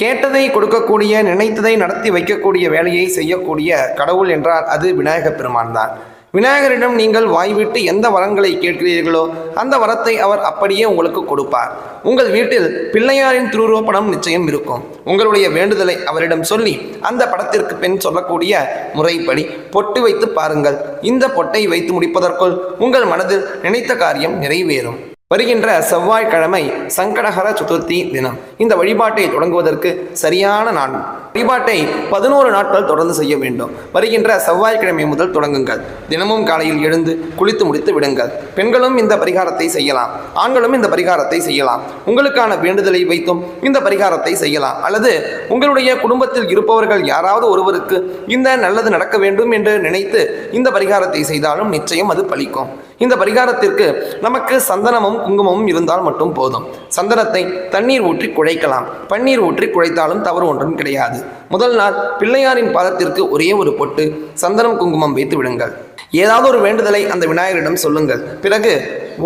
கேட்டதை கொடுக்கக்கூடிய நினைத்ததை நடத்தி வைக்கக்கூடிய வேலையை செய்யக்கூடிய கடவுள் என்றால் அது விநாயகப் பெருமான் தான். விநாயகரிடம் நீங்கள் வாய்விட்டு எந்த வரங்களை கேட்கிறீர்களோ அந்த வரத்தை அவர் அப்படியே உங்களுக்கு கொடுப்பார். உங்கள் வீட்டில் பிள்ளையாரின் திருவுருவப்படம் நிச்சயம் இருக்கும். உங்களுடைய வேண்டுதலை அவரிடம் சொல்லி அந்த படத்திற்கு பின் சொல்லக்கூடிய முறைப்படி பொட்டு வைத்து பாருங்கள். இந்த பொட்டை வைத்து முடிப்பதற்குள் உங்கள் மனதில் நினைத்த காரியம் நிறைவேறும். வருகின்ற செவ்வாய்க்கிழமை சங்கடஹர சதுர்த்தி தினம். இந்த வழிபாட்டை தொடங்குவதற்கு சரியான நாள். வழிபாட்டை பதினோரு நாட்கள் தொடர்ந்து செய்ய வேண்டும். வருகின்ற செவ்வாய்க்கிழமை முதல் தொடங்குங்கள். தினமும் காலையில் எழுந்து குளித்து முடித்து விடுங்கள். பெண்களும் இந்த பரிகாரத்தை செய்யலாம். ஆண்களும் இந்த பரிகாரத்தை செய்யலாம். உங்களுக்கான வேண்டுதலை வைத்தும் இந்த பரிகாரத்தை செய்யலாம். அல்லது உங்களுடைய குடும்பத்தில் இருப்பவர்கள் யாராவது ஒருவருக்கு இந்த நல்லது நடக்க வேண்டும் என்று நினைத்து இந்த பரிகாரத்தை செய்தாலும் நிச்சயம் அது பலிக்கும். இந்த பரிகாரத்திற்கு நமக்கு சந்தனமும் குங்குமமும் இருந்தால் மட்டும் போதும். சந்தனத்தை தண்ணீர் ஊற்றி குழைக்கலாம். பன்னீர் ஊற்றி குழைத்தாலும் தவறு ஒன்றும் கிடையாது. முதல் நாள் பிள்ளையாரின் பாதத்திற்கு ஒரே ஒரு பொட்டு சந்தனம் குங்குமம் வைத்து விடுங்கள். ஏதாவது ஒரு வேண்டுதலை அந்த விநாயகரிடம் சொல்லுங்கள். பிறகு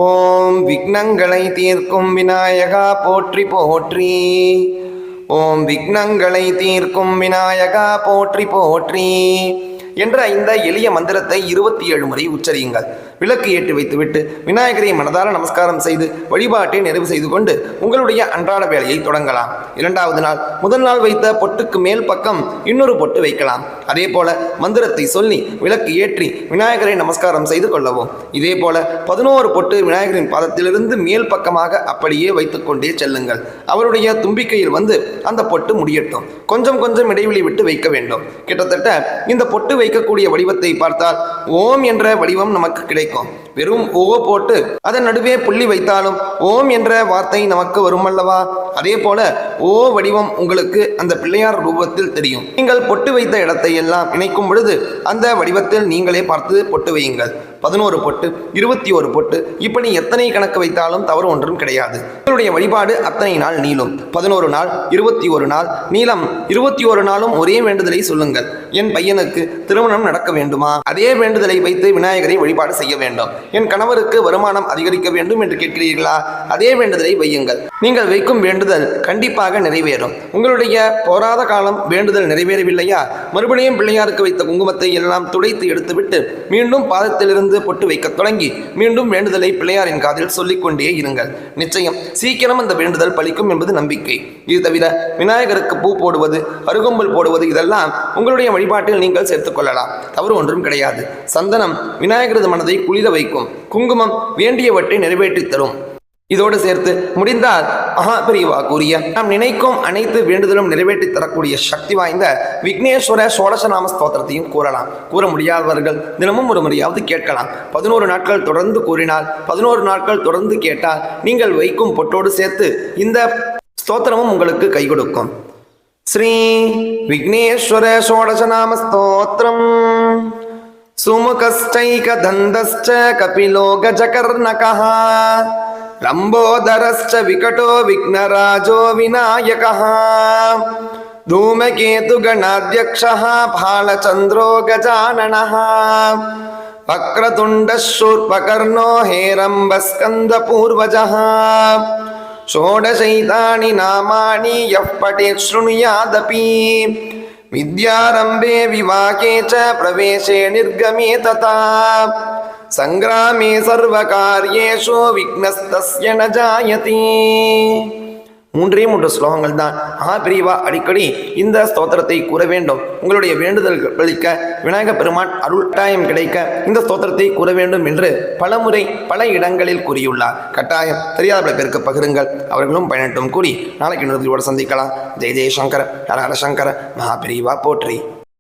ஓம் விக்னங்களை தீர்க்கும் விநாயகா போற்றி போற்றி. ஓம் விக்னங்களை தீர்க்கும் விநாயகா போற்றி போற்றி. என்ற இந்த எளிய மந்திரத்தை இருபத்தி ஏழு முறை உச்சரியுங்கள். விளக்கு ஏற்றி வைத்துவிட்டு விநாயகரை மனதார நமஸ்காரம் செய்து வழிபாட்டை நிறைவு செய்து கொண்டு உங்களுடைய அன்றாட வேலையை தொடங்கலாம். இரண்டாவது நாள் முதல் நாள் வைத்த பொட்டுக்கு மேல் பக்கம் இன்னொரு பொட்டு வைக்கலாம். அதே போல மந்திரத்தை சொல்லி விளக்கு ஏற்றி விநாயகரை நமஸ்காரம் செய்து கொள்ளவும். இதே போல பதினோரு பொட்டு விநாயகரின் பாதத்திலிருந்து மேல் பக்கமாக அப்படியே வைத்துக்கொண்டே செல்லுங்கள். அவருடைய தும்பிக்கையில் வந்து அந்த பொட்டு முடியட்டும். கொஞ்சம் கொஞ்சம் இடைவெளி விட்டு வைக்க வேண்டும். கிட்டத்தட்ட இந்த பொட்டு வைக்கக்கூடிய வடிவத்தை பார்த்தால் ஓம் என்ற வடிவம் நமக்கு கிடைக்கும். வெறும் ஓ போட்டு அதன் நடுவே புள்ளி வைத்தாலும் ஓம் என்ற வார்த்தை நமக்கு வரும் அல்லவா அதே போல ஓ வடிவம் உங்களுக்கு அந்த பிள்ளையார் ரூபத்தில் தெரியும். நீங்கள் பொட்டு வைத்த இடத்தை எல்லாம் இணைக்கும் பொழுது அந்த வடிவத்தில் நீங்களே பார்த்து பொட்டு வையுங்கள். பதினோரு பொட்டு இருபத்தி ஒரு பொட்டு இப்படி எத்தனை கணக்கு வைத்தாலும் தவறு ஒன்றும் கிடையாது. உங்களுடைய வழிபாடு அத்தனை நாள் நீளும். பதினோரு நாள் இருபத்தி ஒரு நாள் நீளம் இருபத்தி ஒரு நாளும் ஒரே வேண்டுதலை சொல்லுங்கள். என் பையனுக்கு திருமணம் நடக்க வேண்டுமா? அதே வேண்டுதலை வைத்து விநாயகரை வழிபாடு செய்ய வேண்டும். என் கணவருக்கு வருமானம் அதிகரிக்க வேண்டும் என்று கேட்கிறீர்களா? அதே வேண்டுதலை வையுங்கள். நீங்கள் வைக்கும் வேண்டுதல் கண்டிப்பாக நிறைவேறும். உங்களுடைய போராத காலம் வேண்டுதல் நிறைவேறவில்லையா? மறுபடியும் பிள்ளையாருக்கு வைத்த குங்குமத்தை எல்லாம் துடைத்து எடுத்துவிட்டு மீண்டும் பாதத்திலிருந்து பொட்டு வைக்கத் தொடங்கி மீண்டும் வேண்டுதலை பிள்ளையாரின் காதில் சொல்லிக்கொண்டே இருங்கள். நிச்சயம் சீக்கிரம் அந்த வேண்டுதல் பலிக்கும் என்பது நம்பிக்கை. இது தவிர விநாயகருக்கு பூ போடுவது அருகம்புல் போடுவது இதெல்லாம் உங்களுடைய வழிபாட்டில் நீங்கள் சேர்த்துக் கொள்ளலாம். தவறு ஒன்றும் கிடையாது. சந்தனம் விநாயகரது மனதை குளிர வைக்கும். குங்குமம் வேண்டியவற்றை நிறைவேற்றி தரும். இதோடு சேர்த்து முடிந்தால் மகாபிரிவா கூறிய நாம் நினைக்கும் அனைத்து வேண்டுதலும் நிறைவேற்றி தரக்கூடிய சக்தி வாய்ந்த விக்னேஸ்வர சோடசநாம ஸ்தோத்திரத்தையும் கூறலாம். கூற முடியாதவர்கள் தினமும் ஒரு முறையாவது கேட்கலாம். பதினோரு நாட்கள் தொடர்ந்து கூறினால் பதினோரு நாட்கள் தொடர்ந்து கேட்டால் நீங்கள் வைக்கும் பொட்டோடு சேர்த்து இந்த ஸ்தோத்திரமும் உங்களுக்கு கை கொடுக்கும். ஸ்ரீ விக்னேஸ்வர சோடசநாம ஸ்தோத்திரம். சுமுகஸ்டைக தந்தஸ்ட கபிலோ கஜகர்ணகா लम्बोदरश्च विकटो विघ्नराजो विनायकः धूमकेतुगणाध्यक्षः फालचन्द्रो गजाननः वक्रतुण्डः शूर्पकर्णो हेरम्बस्कन्दपूर्वजः षोडशैतानि नामानि यः पठेत् शृणुयादपि विद्यारम्भे विवाके च प्रवेशे निर्गमे तथा சங்கிராமே சர்வ காரியேஷோ விக்னஸ்தஸ்ய ந ஜாயதி. மூன்றே மூன்று ஸ்லோகங்கள் தான். ஆ அடிக்கடி இந்த ஸ்தோத்திரத்தை கூற வேண்டும். உங்களுடைய வேண்டுதல்கள் அளிக்க விநாயக பெருமான் அருள்டாயம் கிடைக்க இந்த ஸ்தோத்திரத்தை கூற வேண்டும் என்று பலமுறை பல இடங்களில் கூறியுள்ளார். கட்டாயம் தெரியாத பல பேருக்கு பகிருங்கள். அவர்களும் பயனட்டும் கூறி நாளைக்கு நிறுத்தியோடு சந்திக்கலாம். ஜெய் ஜெய் சங்கர ஹர ஹர மகாபிரிவா போற்றி.